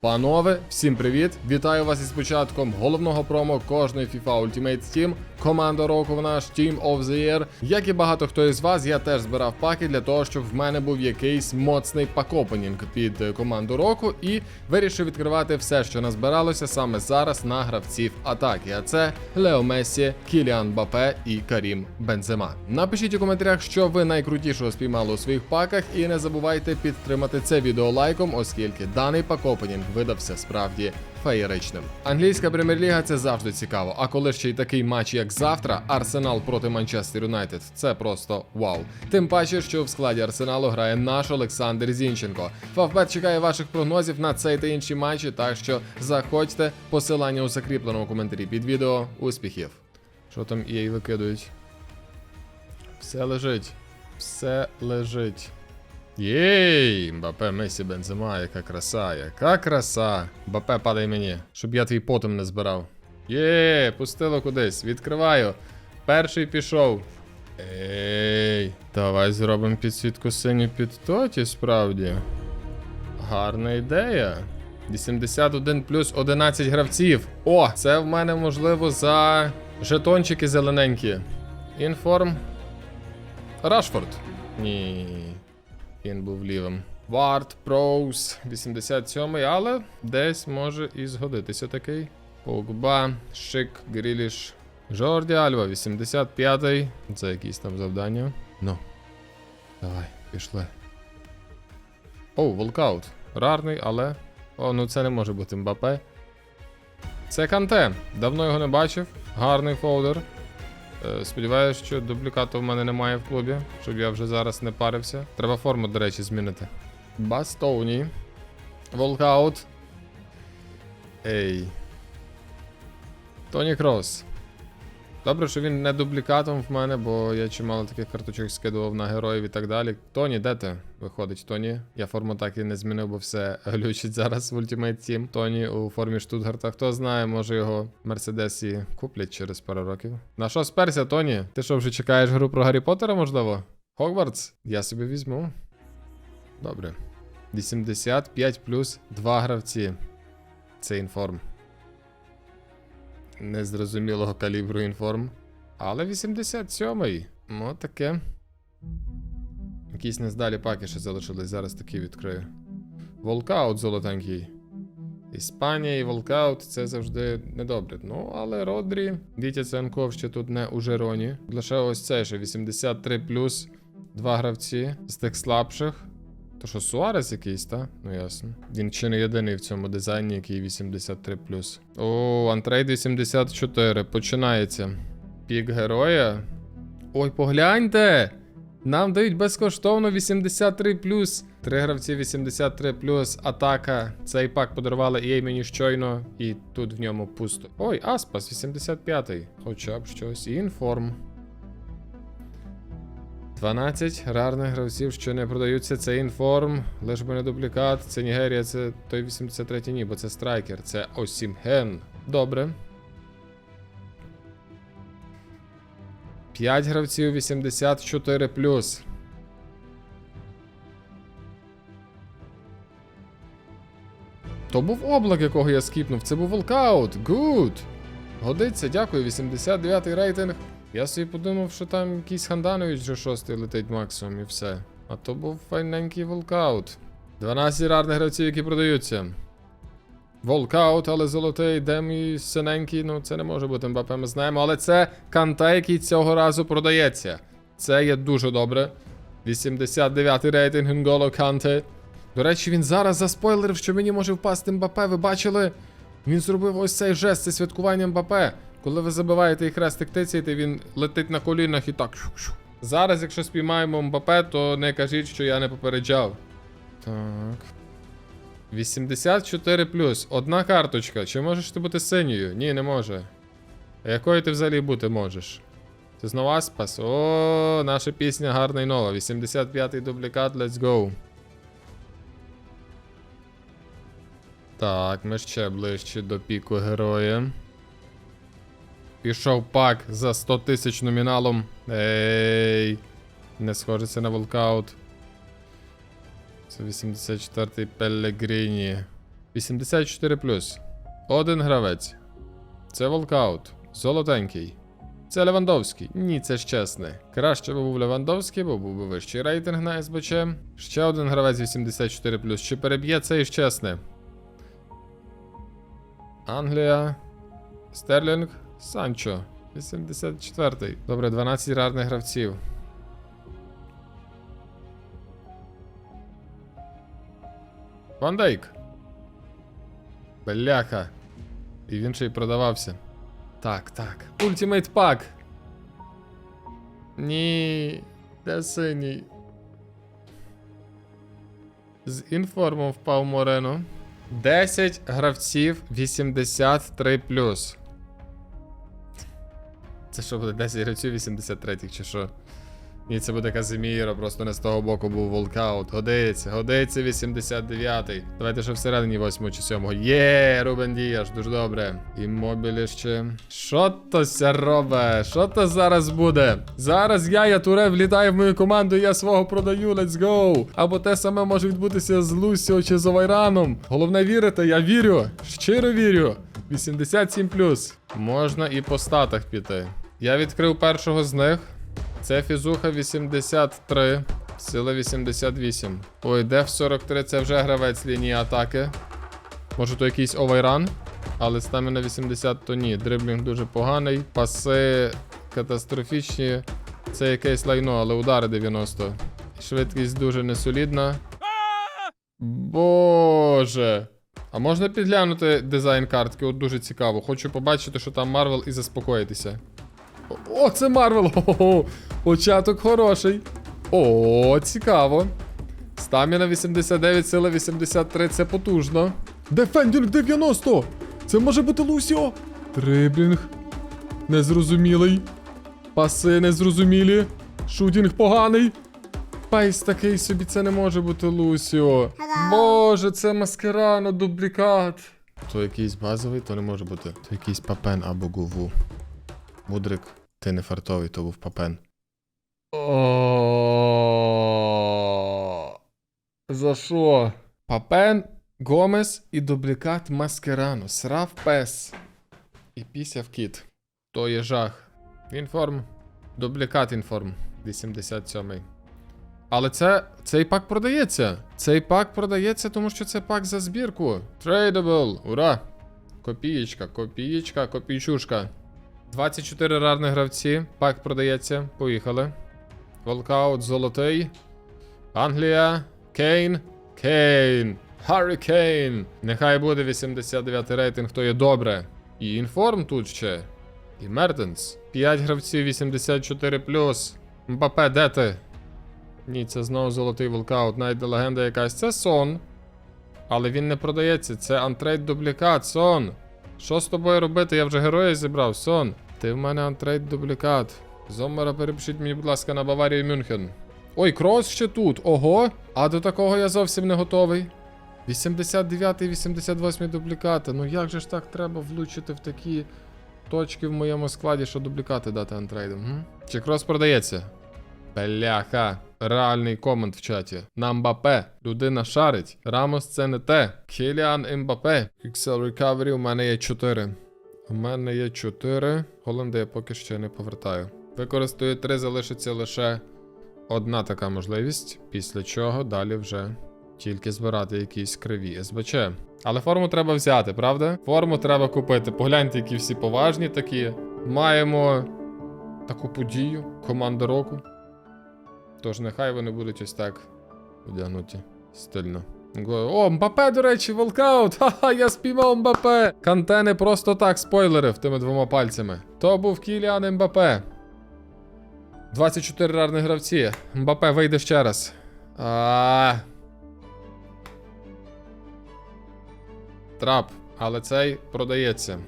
Панове, всім привіт! Вітаю вас із початком головного промо кожної FIFA Ultimate Team. Команда року в наш Team of the Year. Як і багато хто із вас, я теж збирав паки для того, щоб в мене був якийсь моцний пакопенінг під е, команду року і вирішив відкривати все, що назбиралося саме зараз на гравців атаки. А це Лео Мессі, Кіліан Бапе і Карім Бензема. Напишіть у коментарях, що ви найкрутішого спіймали у своїх паках, і не забувайте підтримати це відео лайком, оскільки даний пакопенінг видався справді феєричним. Англійська прем'єр-ліга це завжди цікаво. А коли ще й такий матч, як завтра, Арсенал проти Манчестер Юнайтед, це просто вау. Тим паче, що в складі Арсеналу грає наш Олександр Зінченко. Фавбет чекає ваших прогнозів на цей та інші матчі, так що заходьте. Посилання у закріпленому коментарі під відео. Успіхів! Що там їй викидують? Все лежить. Все лежить. Єй, Мбапе, Месі, Бензема, яка краса, яка краса. Мбапе, падай мені, щоб я твій потом не збирав. Є, пустило кудись, відкриваю. Перший пішов. Ей, давай зробимо підсвітку синю під тоті, справді. Гарна ідея. 81 плюс 11 гравців. О, це в мене можливо за жетончики зелененькі. Інформ. Рашфорд. Ні. Він був лівим. Вард, Проус, 87-й, але десь може і згодитися такий. Погба, Шик, Гріліш, Жорді Альва, 85-й. Це якісь там завдання. Ну. Давай, пішли. Оу, волкаут. Рарний, але. О, ну це не може бути Мбапе. Це Канте. Давно його не бачив. Гарний фолдер. Е, Сподіваюсь, що дублікату в мене немає в клубі, щоб я вже зараз не парився. Треба форму, до речі, змінити. Бастовні. Волкаут. Ей. Тоні Крос. Добре, що він не дублікатом в мене, бо я чимало таких карточок скидував на героїв і так далі. Тоні, де ти? Виходить, Тоні. Я форму так і не змінив, бо все глючить зараз в Ultimate Team. Тоні у формі Штутгарта. Хто знає, може його Мерседесі куплять через пару років. На що сперся, Тоні? Ти що, вже чекаєш гру про Гаррі Поттера, можливо? Хогвартс? Я собі візьму. Добре. 85 плюс 2 гравці. Це інформ. Незрозумілого калібру інформ. Але 87-й. Ну, таке. Якісь нездалі паки ще залишились, зараз такі відкрию. Волкаут золотенький. Іспанія і волкаут це завжди недобре. Ну, але Родрі, Вітя Ценков ще тут не у Жероні. Лише ось цей ще 83 плюс два гравці з тих слабших. То що, Суарес якийсь, та? Ну ясно. Він чи не єдиний в цьому дизайні, який 83 О, антрейд 84. Починається. Пік героя. Ой, погляньте! Нам дають безкоштовно 83 Три гравці 83 атака. Цей пак подарували EA мені щойно, і тут в ньому пусто. Ой, Аспас, 85-й. Хоча б щось. І інформ. 12 рарних гравців, що не продаються, це інформ, лиш не дублікат, це Нігерія, це той 83-й ні, бо це страйкер, це Осімген. Добре. 5 гравців 84 То був облак, якого я скіпнув. Це був волкаут. Гуд. Годиться, дякую. 89-й рейтинг. Я собі подумав, що там якийсь Ханданович шостий летить максимум і все. А то був файненький волкаут. 12 рарних гравців, які продаються. Волкаут, але золотий, демі синенький, ну це не може бути МБП, ми знаємо, але це канта, який цього разу продається. Це є дуже добре. 89-й рейтинг Нголо Канте. До речі, він зараз заспойлерив, що мені може впасти Мбапе. Ви бачили? Він зробив ось цей жест, це святкування Мбапе. Коли ви забиваєте і хрестик тицяєте, він летить на колінах і так. Зараз, якщо спіймаємо Мбапе, то не кажіть, що я не попереджав. Так. 84 Одна карточка. Чи можеш ти бути синьою? Ні, не може. А якою ти взагалі бути можеш? Ти знову Аспас? О, наша пісня гарна і нова. 85-й дублікат, let's go. Так, ми ще ближче до піку героя. Пішов пак за 100 тисяч номіналом. Ей. Не схожиться на волкаут. Це 84-й Пеллегріні. 84 Один гравець. Це волкаут. Золотенький. Це Левандовський. Ні, це ж чесне. Краще би був Левандовський, бо був би вищий рейтинг на СБЧ. Ще один гравець 84 Чи переб'є це і чесне? Англія. Стерлінг. Санчо. 84-й. Добре, 12 рарних гравців. Ван Дейк. Бляха. І він ще й продавався. Так, так. Ультимейт пак. Ні. Де синій? З інформом впав Морено. 10 гравців 83 Це що буде 10 гравців 83 чи що? Ні, це буде Казиміро, просто не з того боку був волкаут. Годиться, годиться 89-й. Давайте ще всередині 8 чи 7 Є, Рубен Діяш, дуже добре. І мобілі ще. Що то ся робе? Що то зараз буде? Зараз я, я Туре, влітаю в мою команду, я свого продаю, let's go. Або те саме може відбутися з Лусіо чи з Овайраном. Головне вірити, я вірю. Щиро вірю. 87 Можна і по статах піти. Я відкрив першого з них. Це фізуха 83, сила 88. Ой, деф 43 це вже гравець лінії атаки. Може то якийсь овайран, але стаміна 80 то ні. Дриблінг дуже поганий. Паси катастрофічні. Це якесь лайно, але удари 90. Швидкість дуже несолідна. Боже. А можна підглянути дизайн картки? От дуже цікаво. Хочу побачити, що там Марвел і заспокоїтися. О, це Марвел! Початок хороший. О, цікаво. Стаміна 89, сила 83, це потужно. Дефендінг 90! Це може бути Лусіо. Дриблінг. Незрозумілий. Паси незрозумілі. Шутінг поганий. Пейс такий собі, це не може бути Лусіо. Боже, це маскарано, дублікат. То якийсь базовий, то не може бути. То якийсь папен або гуву. Мудрик, ти не фартовий, то був папен. За що? Папен, Гомес і дублікат Маскерано. Срав пес. І пісяв кіт. То є жах. Інформ. Дублікат інформ. 87-й. Але це цей пак продається. Цей пак продається, тому що це пак за збірку. Tradable. Ура! Копієчка, копієчка, копійчушка. 24 рарних гравці. Пак продається. Поїхали. Волкаут золотий. Англія. Кейн. Кейн. Харрі Кейн. Нехай буде 89 рейтинг, то є добре. І інформ тут ще. І Мертенс. 5 гравців 84 Мбапе, де ти? Ні, це знову золотий волкаут. Навіть легенда якась. Це сон. Але він не продається. Це антрейд дублікат. Сон. Що з тобою робити? Я вже героя зібрав, сон. Ти в мене антрейд дублікат. Зоммера перепишіть мені, будь ласка, на Баварію Мюнхен. Ой, крос ще тут. Ого. А до такого я зовсім не готовий. 89 і 88 дублікати. Ну як же ж так треба влучити в такі точки в моєму складі, що дублікати дати антрейдом? М? Чи крос продається? Бляха. Реальний комент в чаті. На Мбапе. Людина шарить. Рамос це не те. Кіліан Мбапе. Pixel Recovery у мене є 4. У мене є 4. Голланди я поки ще не повертаю. Використаю 3, залишиться лише одна така можливість, після чого далі вже тільки збирати якісь криві СБЧ. Але форму треба взяти, правда? Форму треба купити. Погляньте, які всі поважні такі. Маємо таку подію, команда року. Тож нехай вони будуть ось так одягнуті стильно. О, Мбапе, до речі, волкаут! Ха-ха, я спіймав Мбапе! Канте не просто так спойлерив тими двома пальцями. То був Кіліан Мбапе. 24 рарних гравці. Мбапе вийде ще раз. А. Трап, але цей продається.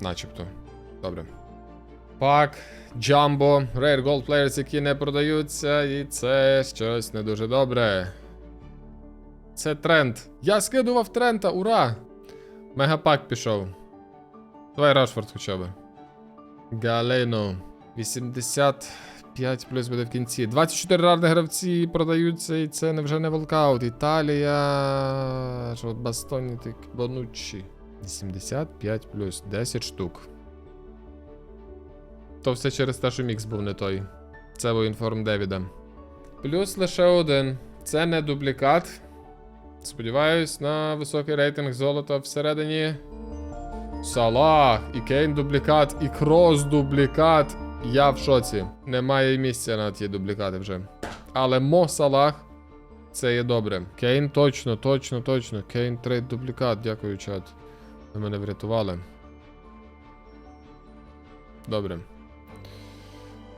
Начебто. Добре. Пак, Джамбо, Rare Gold Players, які не продаються, і це щось не дуже добре. Це тренд. Я скидував трента, ура! Мегапак пішов. Давай Рашфорд хоча б. Галено. 5 плюс буде в кінці. 24 рарних гравці продаються, і це вже не волкаут. Італія. Бастоні так Бонуччі. 85 плюс 10 штук. То все через те, що мікс був не той. Це був інформ Девіда. Плюс лише один. Це не дублікат. Сподіваюсь на високий рейтинг золота всередині. Салах, і Кейн дублікат, і Крос дублікат. Я в шоці. Немає місця на ті дублікати вже. Але Мо Салах це є добре. Кейн точно, точно, точно. Кейн трейд дублікат. Дякую, чат. Ви мене врятували. Добре.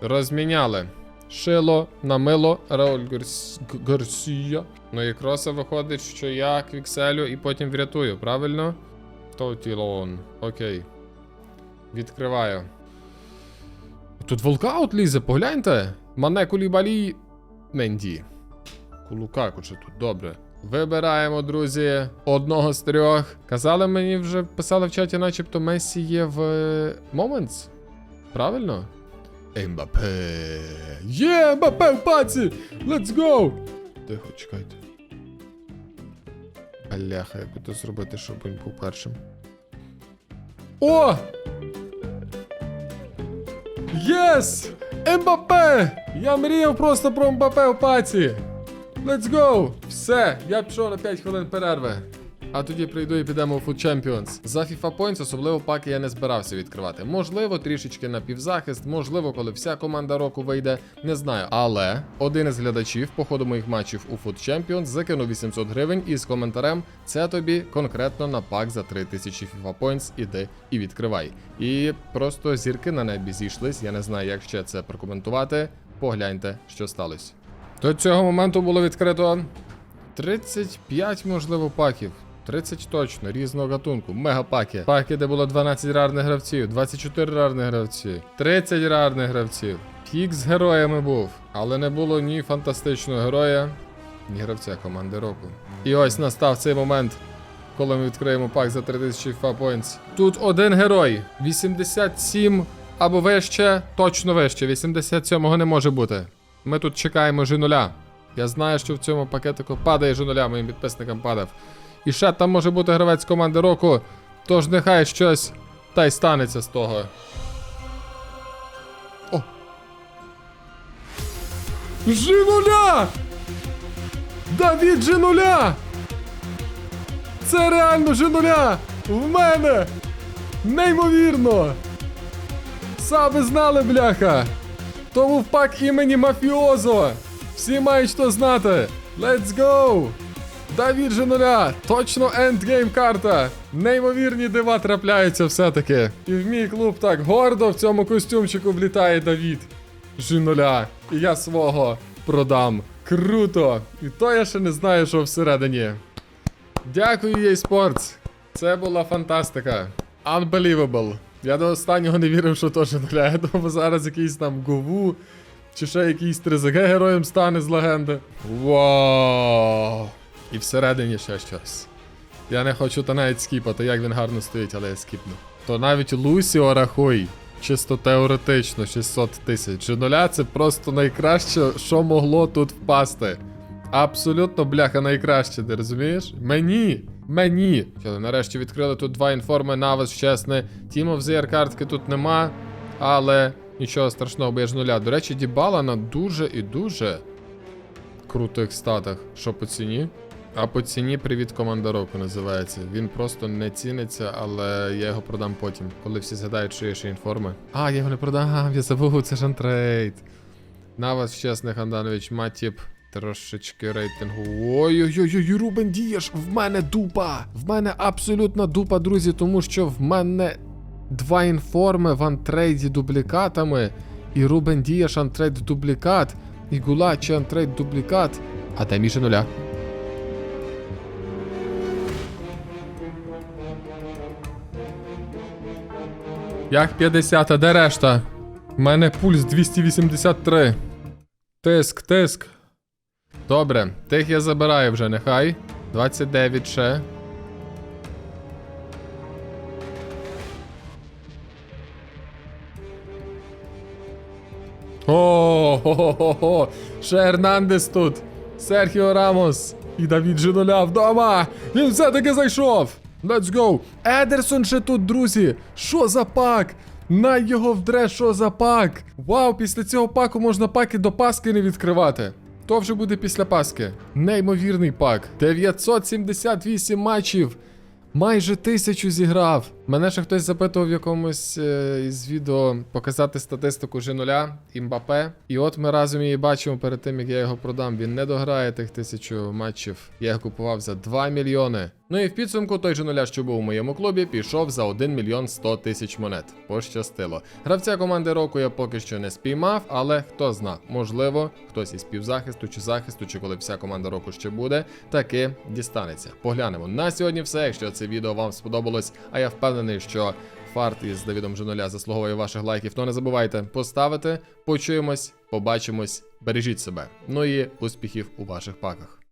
Розміняли. Шило на мило Рауль Гарс... Гарсія. Ну і кроса виходить, що я квікселю і потім врятую, правильно? Тотілон. Окей. Відкриваю. Тут волкаут лізе, погляньте. Мане кулібалі. Менді. Кулукаку чи тут добре. Вибираємо, друзі, одного з трьох. Казали мені вже писали в чаті, начебто Месі є в Moments. Правильно? Ембапе. Є, Ембапе в паці! Let's go! Тихо, чекайте. Бляха, як то зробити, щоб він був першим. О! Єс! Ембапе! Я мріяв просто про Ембапе в паці. Let's go! Все, я пішов на 5 хвилин перерви. А тоді прийду і підемо у Food Champions. За FIFA Points особливо паки я не збирався відкривати. Можливо, трішечки на півзахист, можливо, коли вся команда року вийде, не знаю. Але один із глядачів по ходу моїх матчів у Food Champions закинув 800 гривень із коментарем: це тобі конкретно на пак за 3000 FIFA Points, іди і відкривай. І просто зірки на небі зійшлись. Я не знаю, як ще це прокоментувати. Погляньте, що сталося. До цього моменту було відкрито 35, можливо, паків. 30 точно, різного гатунку. Мегапаки. Паки, де було 12 рарних гравців, 24 рарних гравці, 30 рарних гравців. Пік з героями був, але не було ні фантастичного героя, ні гравця команди року. І ось настав цей момент, коли ми відкриємо пак за 3000 FIFA Points. Тут один герой. 87 або вище, точно вище. 87-го не може бути. Ми тут чекаємо G0. Я знаю, що в цьому пакетику падає G0, моїм підписникам падав. І ще там може бути гравець команди року. Тож нехай щось та й станеться з того. О! G0! Давід G0! Це реально G0! В мене! Неймовірно! Саби знали, бляха! То був пак імені Мафіозо! Всі мають що знати! Let's go! Давід же нуля! Точно ендгейм карта! Неймовірні дива трапляються все-таки. І в мій клуб так гордо в цьому костюмчику влітає Давід. Жінуля. І я свого продам. Круто! І то я ще не знаю, що всередині. Дякую, EA Sports. Це була фантастика. Unbelievable. Я до останнього не вірив, що то нуля. Я думав, зараз якийсь там Гову. Чи ще якийсь 3ЗГ героєм стане з легенди. Вау! І всередині ще щось. Я не хочу то навіть скіпати, як він гарно стоїть, але я скіпну. То навіть Лусіо рахуй. Чисто теоретично 600 тисяч. Нуля це просто найкраще, що могло тут впасти. Абсолютно, бляха, найкраще, ти розумієш? Мені! Мені! Що, нарешті відкрили тут два інформи, навис, чесне. Team of the Year картки тут нема, але нічого страшного, бо я ж нуля. До речі, Дібала на дуже і дуже крутих статах. Що по ціні? А по ціні привіт команда року називається. Він просто не ціниться, але я його продам потім, коли всі згадають, що є ще інформи. А, я його не продам, я забув, це ж антрейд. Навас чесних Анданович Матіп. Трошечки рейтингу. Ой-ой-ой, Рубен Дієш, в мене дупа! В мене абсолютна дупа, друзі, тому що в мене два інформи в антрейді дублікатами. І Рубен Дієш антрейд дублікат, і Гулачі антрейд дублікат. А де між нуля? Як 50, а де решта? У мене пульс 283. Тиск, тиск. Добре, тих я забираю вже, нехай. 29 ще. О, хо-хо-хо. Ще Ернандес тут. Серхіо Рамос. І Давід Жиноля вдома. Він все-таки зайшов. Let's go. Едерсон ще тут, друзі. Що за пак? На його вдре, що за пак? Вау, після цього паку можна паки до Паски не відкривати. То вже буде після Паски. Неймовірний пак. 978 матчів. Майже тисячу зіграв. Мене ще хтось запитував в якомусь е, із відео показати статистику Жинуля і Мбапе. І от ми разом її бачимо перед тим, як я його продам. Він не дограє тих тисячу матчів. Я його купував за 2 мільйони. Ну і в підсумку той Жинуля, що був у моєму клубі, пішов за 1 мільйон 100 тисяч монет. Пощастило. Гравця команди року я поки що не спіймав, але хто зна, можливо, хтось із півзахисту чи захисту, чи коли вся команда року ще буде, таки дістанеться. Поглянемо. На сьогодні все. Якщо це відео вам сподобалось, а я впевнений, що фарт із Давідом Женоля заслуговує ваших лайків, то не забувайте поставити. Почуємось, побачимось, бережіть себе. Ну і успіхів у ваших паках.